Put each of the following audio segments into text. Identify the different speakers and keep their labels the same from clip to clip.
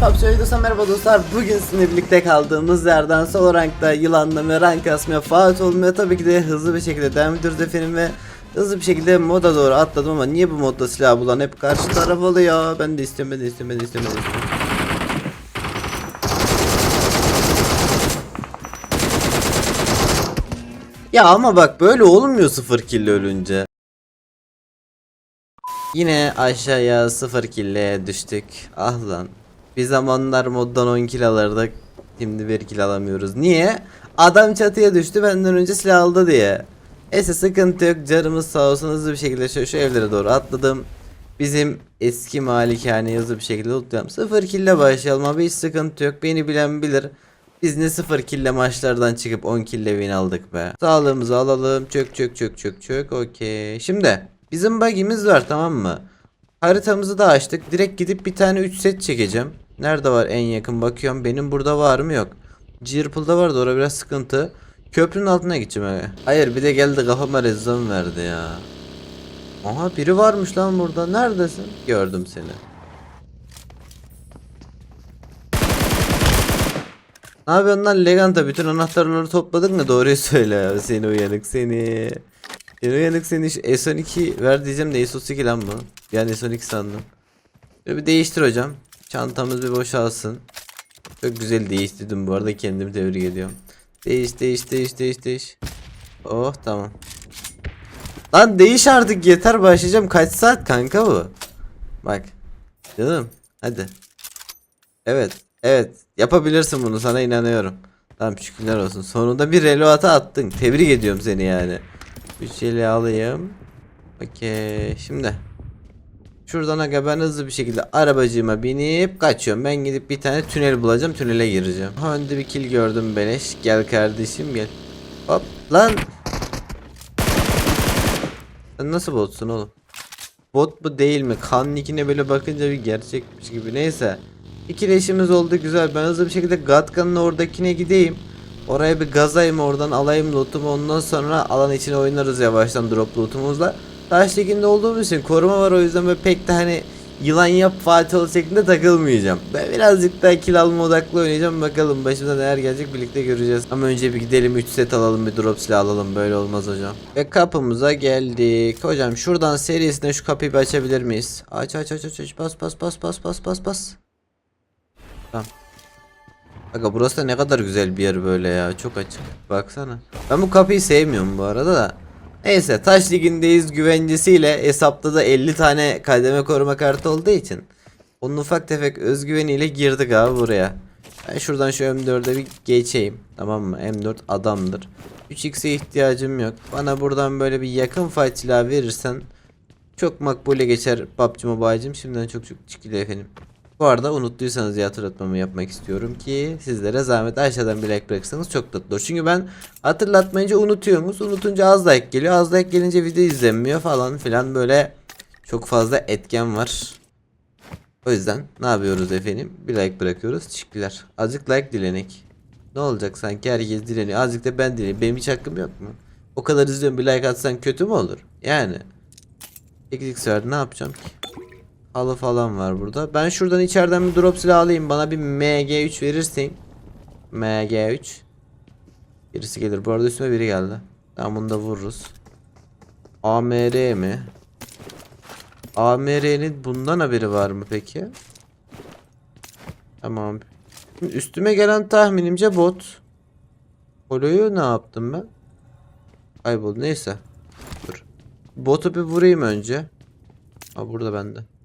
Speaker 1: PUBG videosuna merhaba dostlar. Bugün sizinle birlikte kaldığımız yerden solo rankta yılanlama, rank kasmaya, faat olmaya tabii ki de hızlı bir şekilde devam ediyoruz efendim ve hızlı bir şekilde moda doğru atladım ama niye bu modda silah bulan hep karşı taraf oluyor. Ben de istiyorum, ben de istiyorum, ben de istiyorum, ben de istiyorum. Ya ama bak böyle olmuyor sıfır kill ölünce. Yine aşağıya 0 kill'e düştük. Ah lan. Bir zamanlar moddan 10 kill alırdık. Şimdi 1 kill alamıyoruz. Niye? Adam çatıya düştü benden önce silah aldı diye. Neyse sıkıntı yok. Canımız sağ olsun hızlı bir şekilde şu, şu evlere doğru atladım. Bizim eski malikaneyi hızlı bir şekilde tutacağım. 0 kill'le başlayalım abi hiç sıkıntı yok. Beni bilen bilir. Biz ne 0 kill'le maçlardan çıkıp 10 kill'le win aldık be. Sağlığımızı alalım. Çök çök çök çök çök. Okey. Şimdi bizim bug'imiz var tamam mı? Haritamızı da açtık. Direkt gidip bir tane 3 set çekeceğim. Nerede var en yakın bakıyorum. Benim burada var mı yok. Cirple'da vardı orada biraz sıkıntı. Köprünün altına gideceğim. Hayır bir de geldi kafama rezon verdi ya. Aha biri varmış lan burada. Neredesin? Gördüm seni. Ne yapıyorsun lan Leganta? Bütün anahtarları topladın mı? Doğruyu söyle ya. Seni uyanık seni. Seni uyanık seni. Şu S12 ver diyeceğim de S32 lan bu. Yani S12 sandım. Şöyle bir değiştir hocam. Çantamız bir boşalsın. Çok güzel değiştirdim bu arada kendimi tebrik ediyorum. Değiş değiş değiş değiş değiş. Oh tamam. Lan değiş artık yeter başlayacağım. Kaç saat kanka bu? Bak. Canım hadi. Evet. Evet. Yapabilirsin bunu sana inanıyorum. Tamam şükürler olsun. Sonunda bir reloata attın. Tebrik ediyorum seni yani. Üç eli alayım. Okey. Şimdi. Şuradan aga ben hızlı bir şekilde arabacığıma binip kaçıyorum. Ben gidip bir tane tünel bulacağım. Tünele gireceğim. Ha önde bir kill gördüm beleş. Gel kardeşim gel. Hop lan. Sen nasıl botsun oğlum? Bot bu değil mi? Kan nickine böyle bakınca bir gerçekmiş gibi. Neyse. İkileşimiz oldu güzel. Ben hızlı bir şekilde Gatkan'ın oradakine gideyim. Oraya bir gazayım oradan alayım lootumu ondan sonra alan içine oynarız yavaştan drop lootumuzla. Taş liginde olduğumuz için koruma var o yüzden böyle pek de hani yılan yap Fatih ol şeklinde takılmayacağım. Ben birazcık daha kill alma odaklı oynayacağım bakalım başımıza neler gelecek birlikte göreceğiz. Ama önce bir gidelim 3 set alalım bir drop silah alalım böyle olmaz hocam. Ve kapımıza geldik. Hocam şuradan serisine şu kapıyı bir açabilir miyiz? Aç aç aç aç aç bas bas bas bas bas bas bas. Tamam. Aga burası da ne kadar güzel bir yer böyle ya. Çok açık. Baksana. Ben bu kapıyı sevmiyorum bu arada da. Neyse taş ligindeyiz güvencesiyle hesapta da 50 tane kademe koruma kartı olduğu için. Onun ufak tefek özgüveniyle girdik abi buraya. Ben şuradan şu M4'e bir geçeyim. Tamam mı? M4 adamdır. 3x'e ihtiyacım yok. Bana buradan böyle bir yakın fight silahı verirsen çok makbule geçer PUBG Mobile'cim. Şimdiden çok çok çıkıyor efendim. Bu arada unuttuysanız hatırlatmamı yapmak istiyorum ki sizlere zahmet aşağıdan bir like bırakırsanız çok tatlı olur. Çünkü ben hatırlatmayınca unutuyorsunuz. Unutunca az like geliyor. Az like gelince video izlenmiyor falan filan böyle çok fazla etken var. O yüzden ne yapıyoruz efendim? Bir like bırakıyoruz. Teşekkürler. Azıcık like dilenek. Ne olacak sanki herkes dileniyor. Azıcık da ben dileniyorum. Benim hiç hakkım yok mu? O kadar izliyorum bir like atsan kötü mü olur? Yani. 8x verdi ne yapacağım ki? Halı falan var burada. Ben şuradan içeriden bir drop silah alayım. Bana bir MG3 verirsin. MG3. Birisi gelir. Bu arada üstüme biri geldi. Tamam bunu da vururuz. AMR mi? AMR'nin bundan haberi var mı peki? Tamam. Şimdi üstüme gelen tahminimce bot. Holo'yu ne yaptım ben? Kayboldu. Neyse. Dur. Botu bir vurayım önce. Ha burada bende.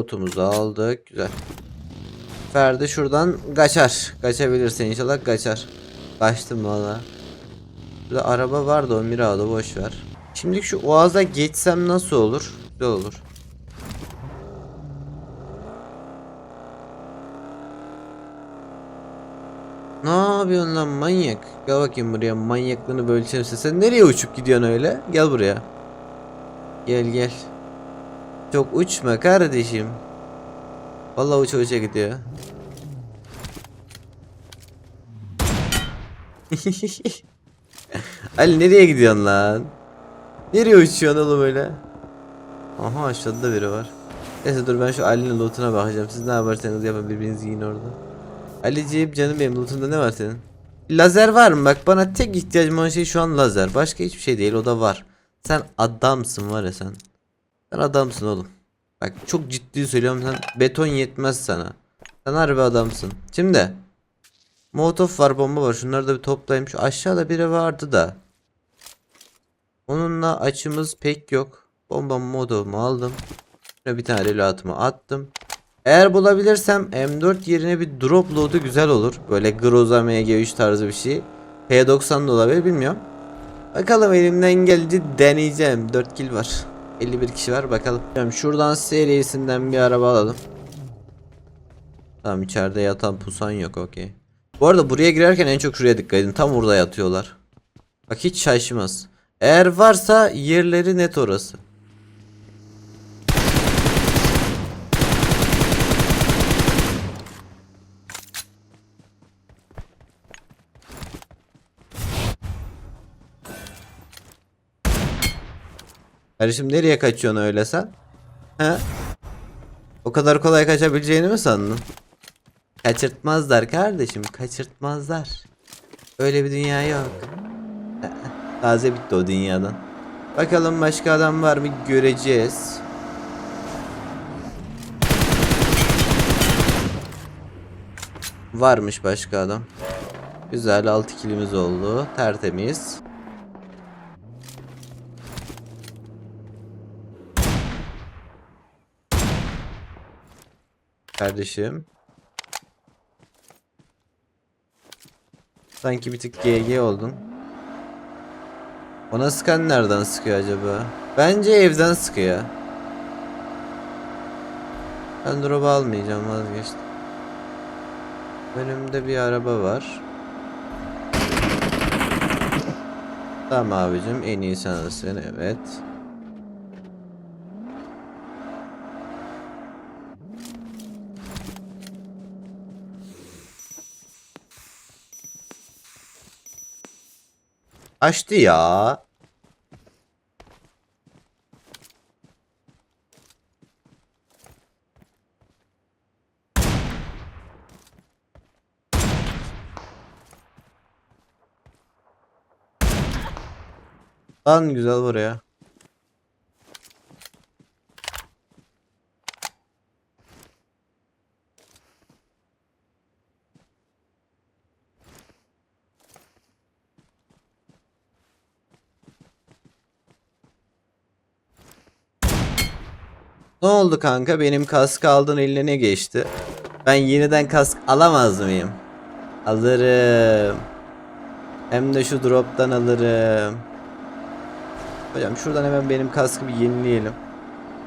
Speaker 1: Botumuzu aldık. Güzel. Ferdi şuradan kaçar. Kaçabilirsin inşallah kaçar. Kaçtım valla. Burada araba vardı o Mirado boş ver. Şimdi şu oğaza geçsem nasıl olur? Güzel olur. Ne yapıyorsun lan manyak? Gel bakayım buraya manyaklığını bölüşelim. Sen nereye uçup gidiyorsun öyle? Gel buraya. Gel gel. Çok uçma kardeşim. Vallahi uça uça gidiyor. Ali nereye gidiyorsun lan? Nereye uçuyorsun oğlum öyle? Aha aşağıda da biri var. Neyse dur ben şu Ali'nin lootuna bakacağım. Siz ne yaparsanız yapın birbirinizi yiyin orada. Aliciğim canım benim lootunda ne var senin? Lazer var mı? Bak bana tek ihtiyacım olan şey şu an lazer. Başka hiçbir şey değil o da var. Sen adamsın var ya sen. Sen adamsın oğlum. Bak çok ciddi söylüyorum sen beton yetmez sana. Sen harbi adamsın. Şimdi Molotof var bomba var şunları da bir toplayayım. Şu aşağıda biri vardı da. Onunla açımız pek yok. Bombamı molotofumu aldım. Şuna bir tane reload'ımı attım. Eğer bulabilirsem M4 yerine bir drop load'u güzel olur. Böyle Groza MG3 tarzı bir şey. P90 da olabilir bilmiyorum. Bakalım elimden geldi deneyeceğim. 4 kill var. 51 kişi var bakalım. Tamam, Şuradan serisinden bir araba alalım. Tamam içeride yatan pusan yok okey. Bu arada buraya girerken en çok şuraya dikkat edin. Tam burada yatıyorlar. Bak hiç şaşmaz. Eğer varsa yerleri net orası. Kardeşim nereye kaçıyorsun öyle sen? He? O kadar kolay kaçabileceğini mi sandın? Kaçırtmazlar kardeşim, kaçırtmazlar. Öyle bir dünya yok. Taze bitti o dünyadan. Bakalım başka adam var mı göreceğiz. Varmış başka adam. Güzel 6 kilimiz oldu. Tertemiz. Kardeşim. Sanki bir tık GG oldun. Ona sıkan nereden sıkıyor acaba? Bence evden sıkıyor. Ben drop almayacağım vazgeçtim. Önümde bir araba var. Tamam abicim en iyi sensin evet. Açtı ya. Lan güzel buraya. Ne oldu kanka? Benim kask aldın eline ne geçti? Ben yeniden kask alamaz mıyım? Alırım. Hem de şu drop'tan alırım. Hocam şuradan hemen benim kaskı bir yenileyelim.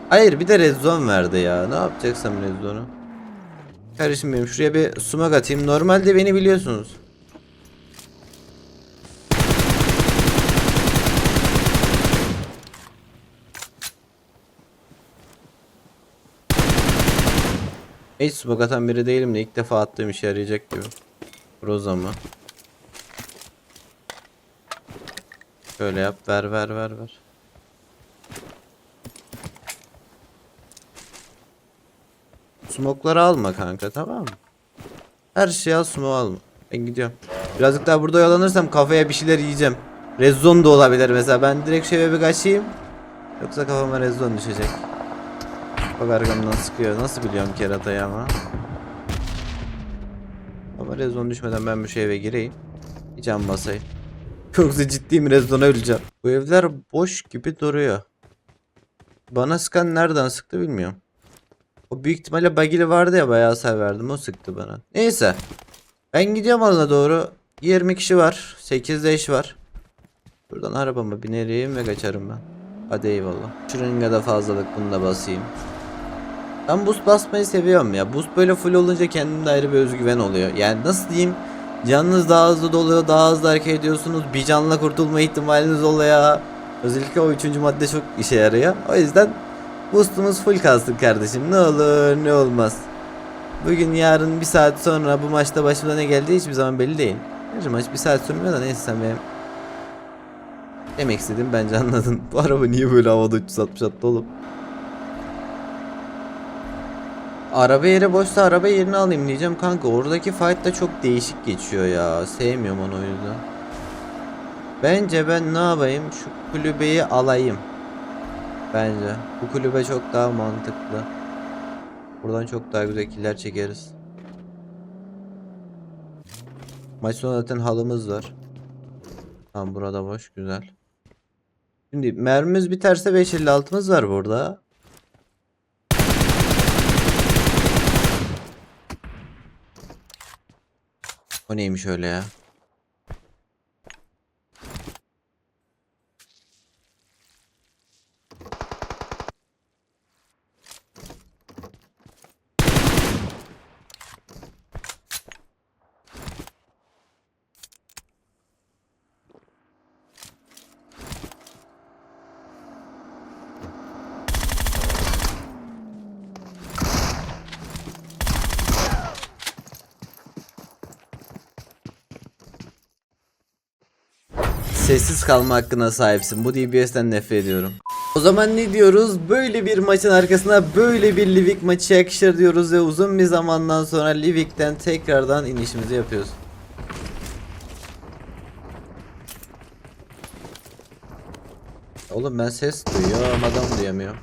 Speaker 1: Hayır bir de red zone verdi ya. Ne yapacaksam red zone'u? Kardeşim benim şuraya bir sumak atayım. Normalde beni biliyorsunuz. Hiç smoke atan biri değilim de ilk defa attığım işe yarayacak gibi. Roza mı? Şöyle yap ver ver ver ver. Smokları alma kanka tamam mı? Her şeyi al smoke alma. Ben gidiyorum. Birazcık daha burada yalanırsam kafaya bir şeyler yiyeceğim. Rezzon da olabilir mesela. Ben direkt şeye bir kaçayım. Yoksa kafama rezzon düşecek. Bak arkamdan sıkıyor. Nasıl biliyorum keratayı ama. Ama rezon düşmeden ben bir şu eve gireyim. Cam basayım. Yoksa ciddiyim rezona öleceğim. Bu evler boş gibi duruyor. Bana sıkan nereden sıktı bilmiyorum. O büyük ihtimalle bagili vardı ya bayağı severdim o sıktı bana. Neyse. Ben gidiyorum alana doğru. 20 kişi var. 8 de iş var. Buradan arabama binerim ve kaçarım ben. Hadi eyvallah. Şırınga da fazlalık bunu da basayım. Ben boost basmayı seviyorum ya. Boost böyle full olunca kendimde ayrı bir özgüven oluyor. Yani nasıl diyeyim? Canınız daha hızlı doluyor, daha hızlı hareket ediyorsunuz. Bir canla kurtulma ihtimaliniz oluyor. Özellikle o üçüncü madde çok işe yarıyor. O yüzden boostumuz full kalsın kardeşim. Ne olur ne olmaz. Bugün yarın bir saat sonra bu maçta başımıza ne geldiği hiçbir zaman belli değil. Gerçi maç bir saat sürmüyor da neyse sen benim demek istedim bence anladın. Bu araba niye böyle havada 360 attı oğlum? Araba yeri boşsa araba yerini alayım diyeceğim kanka. Oradaki fight da çok değişik geçiyor ya. Sevmiyorum onu o yüzden. Bence ben ne yapayım? Şu kulübeyi alayım. Bence. Bu kulübe çok daha mantıklı. Buradan çok daha güzel killer çekeriz. Maç sonu zaten halımız var. Tamam burada boş güzel. Şimdi mermimiz biterse 556'mız var burada. Neymiş öyle ya? Sessiz kalma hakkına sahipsin. Bu DBS'den nefret ediyorum. O zaman ne diyoruz? Böyle bir maçın arkasına böyle bir Livik maçı yakışır diyoruz ve uzun bir zamandan sonra Livik'ten tekrardan inişimizi yapıyoruz. Oğlum ben ses duyuyorum adam duyamıyor.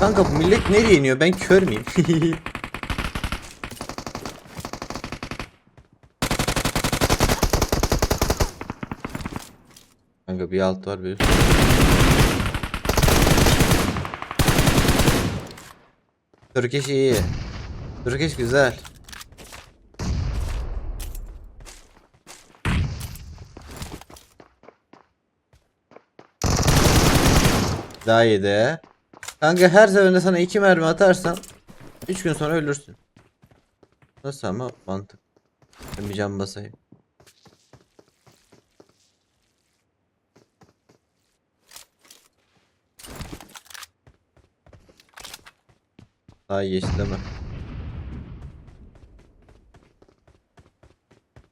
Speaker 1: Kanka bu millet nereye iniyor? Ben kör müyüm? Kanka bir alt var bir. Türkeş iyi. Türkeş güzel. Daha iyi de. Kanka her seferinde sana iki mermi atarsam 3 gün sonra ölürsün. Nasıl ama mantık. Ben bir can basayım. Daha yeşilleme.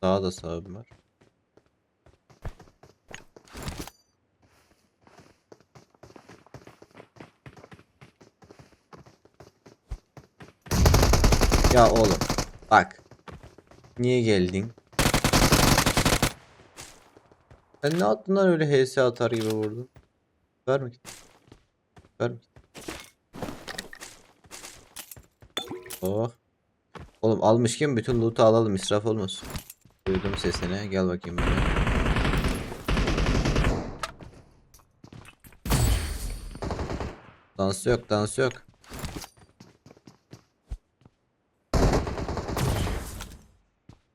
Speaker 1: Daha da sağım var. Ya oğlum bak. Niye geldin? Sen ne attın lan öyle HS atar gibi vurdun? Ver mi? Ver mi? Oh. Oğlum almışken bütün loot'u alalım israf olmasın. Duydum sesini gel bakayım buraya. Dans yok dans yok.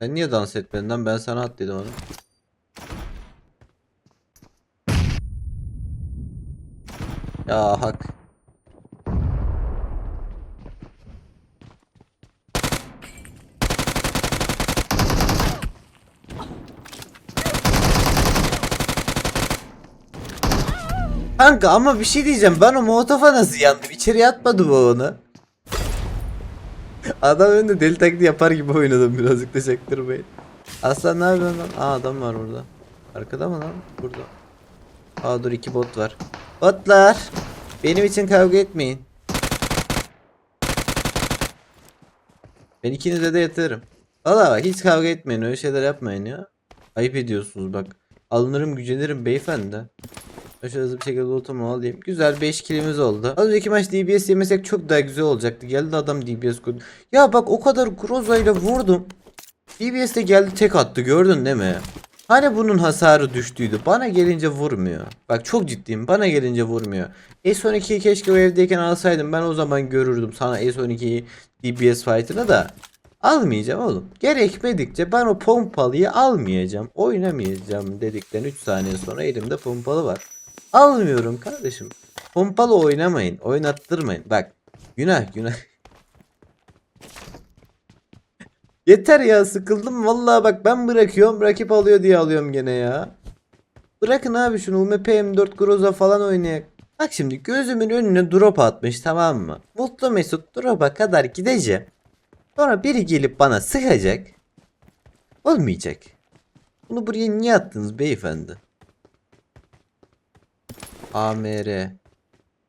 Speaker 1: Sen niye dans etmedin lan? Ben sana at dedim onu. Ya hak. Kanka ama bir şey diyeceğim. Ben o molotofa nasıl yandım? İçeriye atmadı bu onu. Adam önünde deli taklidi yapar gibi oynadım birazcık da çaktırmayın. Aslan ne yapıyorsun lan? Aa adam var burada. Arkada mı lan? Burada. Aa dur iki bot var. Botlar. Benim için kavga etmeyin. Ben ikinize de yatarım. Valla bak hiç kavga etmeyin öyle şeyler yapmayın ya. Ayıp ediyorsunuz bak. Alınırım gücenirim beyefendi. Şöyle hızlı bir şekilde loot'umu alayım. Güzel 5 kilimiz oldu. Az önceki maç DBS yemesek çok daha güzel olacaktı. Geldi adam DBS koydu. Ya bak o kadar Groza ile vurdum. DBS de geldi tek attı gördün değil mi? Hani bunun hasarı düştüydü. Bana gelince vurmuyor. Bak çok ciddiyim. Bana gelince vurmuyor. S12'yi keşke o evdeyken alsaydım. Ben o zaman görürdüm sana S12'yi DBS fight'ını da. Almayacağım oğlum. Gerekmedikçe ben o pompalıyı almayacağım. Oynamayacağım dedikten 3 saniye sonra elimde pompalı var. Almıyorum kardeşim. Pompalı oynamayın. Oynattırmayın. Bak. Günah günah. Yeter ya sıkıldım vallahi bak ben bırakıyorum rakip alıyor diye alıyorum gene ya. Bırakın abi şunu UMP M4 Groza falan oynayak. Bak şimdi gözümün önüne drop atmış tamam mı? Mutlu Mesut drop'a kadar gideceğim. Sonra biri gelip bana sıkacak. Olmayacak. Bunu buraya niye attınız beyefendi? AMR.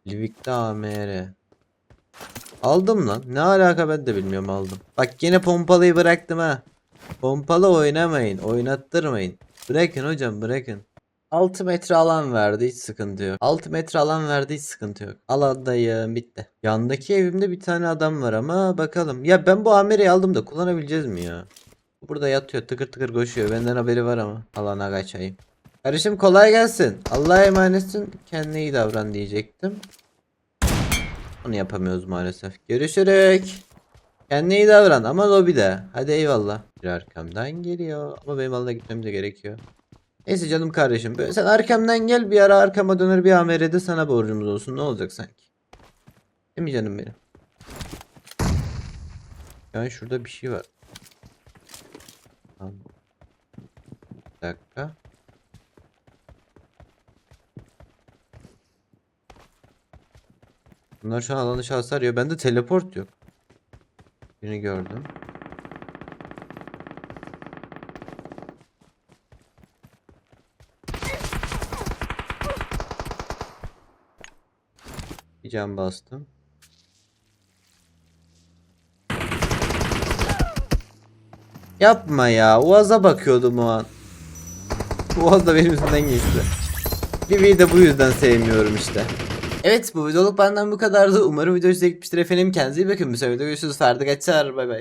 Speaker 1: Livik'te AMR. Aldım lan. Ne alaka ben de bilmiyorum aldım. Bak yine pompalıyı bıraktım ha. Pompalı oynamayın. Oynattırmayın. Bırakın hocam bırakın. 6 metre alan verdi hiç sıkıntı yok. 6 metre alan verdi hiç sıkıntı yok. Alandayım bitti. Yandaki evimde bir tane adam var ama bakalım. Ya ben bu Amer'i aldım da kullanabileceğiz mi ya? Burada yatıyor tıkır tıkır koşuyor. Benden haberi var ama. Alana kaçayım. Kardeşim kolay gelsin. Allah'a emanetsin. Kendine iyi davran diyecektim. Onu yapamıyoruz maalesef. Görüşürük. Kendine iyi davran ama lobide. Hadi eyvallah. Bir arkamdan geliyor. Ama benim alana gitmem de gerekiyor. Neyse canım kardeşim. Sen arkamdan gel bir ara arkama döner bir AMR'de sana borcumuz olsun. Ne olacak sanki? Değil mi canım benim? Yani şurada bir şey var. Bir dakika. Bunlar şu an alan dışı hasar yiyor. Bende teleport yok. Birini gördüm. Bir can bastım. Yapma ya. Uaz'a bakıyordum o an. Uaz da benim yüzümden geçti. Vivi'yi de bu yüzden sevmiyorum işte. Evet bu videoluk benden bu kadardı. Umarım video size gitmiştir efendim. Kendinize iyi bakın. Bir sonraki videoda görüşürüz. Ferdi kaçar. Bay bay.